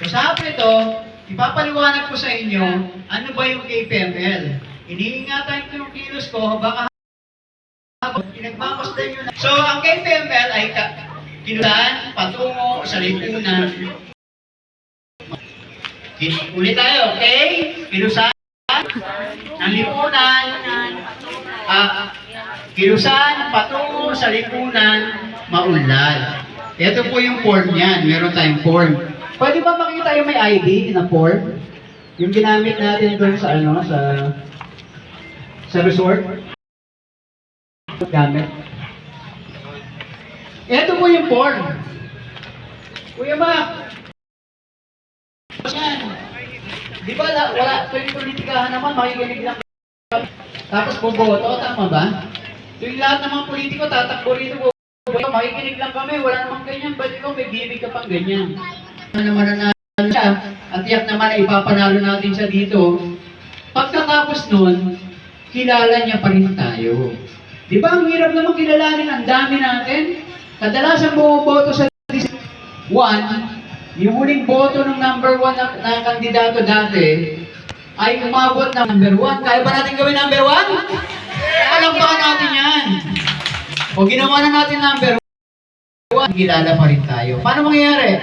So sa hapon ito, ipapaliwanag ko sa inyo ano ba yung KPML. Iniingatan ko yung kilos ko, baka pinagmamasdan nyo na. So ang KPML ay kinulan patungo sa lipunan. Ulit tayo, okay? Kilusan ng lipunan. Ah, kilusan patungo sa lipunan, maunlad. Ito po yung form niyan. Meron tayong form. Pwede ba makita yung may ID na form? Yung ginamit natin doon sa ano, sa sa resort? Gamit. Ito po yung form. Kuya Mac, yan. Di ba la, wala, tuwing politikahan naman, makikinig lang. Tapos boboto, tama ba? Tuwing lahat ng mga politiko, tatakbo rito, boboto, makikinig lang kami, wala namang ganyan, ba't ikaw may gimmick ka pang ganyan? Na siya, at tiyak naman na ipapanalo natin siya dito. Pagkatapos nun, kilala niya pa rin tayo. Di ba ang hirap naman kilalanin, ang dami natin. Kadalasan bumoboto sa one, yung huling boto ng number one na, na kandidato dati, ay umabot ng number one. Kaya ba natin gawin number one? Alam ba natin yan? O ginawa na natin number one, kilala pa rin tayo. Paano mangyayari?